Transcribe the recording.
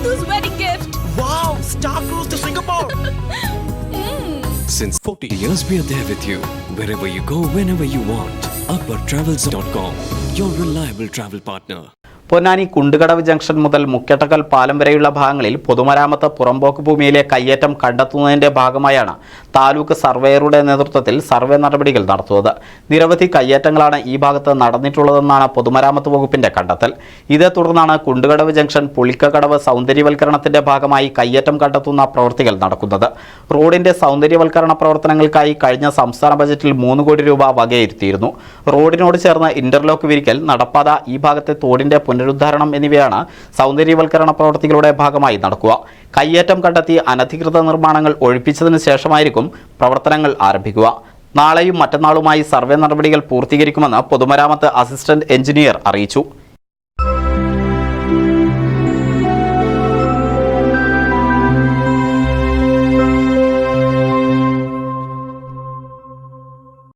Neetu's wedding gift. Wow, Star Cruise to Singapore. Since 40 years, we are there with you. Wherever you go, whenever you want. AkbarTravels.com, your reliable travel partner. Ponnani Kundukadavu junction മുതൽ മുക്കട്ടക്കൽ പാലം വരെയുള്ള ഭാഗങ്ങളിൽ പൊതുമരാമത്ത് പുറമ്പോക്ക് ഭൂമിയിലെ കയ്യേറ്റം കണ്ടെത്തുന്നതിന്റെ ഭാഗമായാണ് താലൂക്ക് സർവേയറുടെ നേതൃത്വത്തിൽ survey നടപടികൾ നടത്തുന്നത്. നിരവധി കയ്യേറ്റങ്ങളാണ് ഈ ഭാഗത്ത് നടന്നിട്ടുള്ളതെന്നാണ് പൊതുമരാമത്ത് വകുപ്പിന്റെ കണ്ടെത്തൽ. ഇതേ തുടർന്നാണ് കുണ്ടുകടവ് ജംഗ്ഷൻ പുളിക്കകടവ് സൗന്ദര്യവൽക്കരണത്തിന്റെ ഭാഗമായി കയ്യേറ്റം കണ്ടെത്തുന്ന പ്രവൃത്തികൾ നടക്കുന്നത്. റോഡിന്റെ സൗന്ദര്യവൽക്കരണ പ്രവർത്തനങ്ങൾക്കായി കഴിഞ്ഞ സംസ്ഥാന ബജറ്റിൽ മൂന്ന് കോടി രൂപ വകയിരുത്തിയിരുന്നു. റോഡിനോട് ചേർന്ന് ഇന്റർലോക്ക് വിരിക്കൽ നടപ്പാത ഈ ഭാഗത്തെ തോടിന്റെ പുനരുദ്ധാരണം എന്നിവയാണ് സൗന്ദര്യവൽക്കരണ പ്രവർത്തികളുടെ ഭാഗമായി നടക്കുക. കയ്യേറ്റം കണ്ടെത്തി അനധികൃത നിർമ്മാണങ്ങൾ ഒഴിപ്പിച്ചതിന് ശേഷമായിരിക്കും പ്രവർത്തനങ്ങൾ ആരംഭിക്കുക. നാളെയും മറ്റന്നാളുമായി സർവേ നടപടികൾ പൂർത്തീകരിക്കുമെന്ന് പൊതുമരാമത്ത് അസിസ്റ്റന്റ് എഞ്ചിനീയർ അറിയിച്ചു.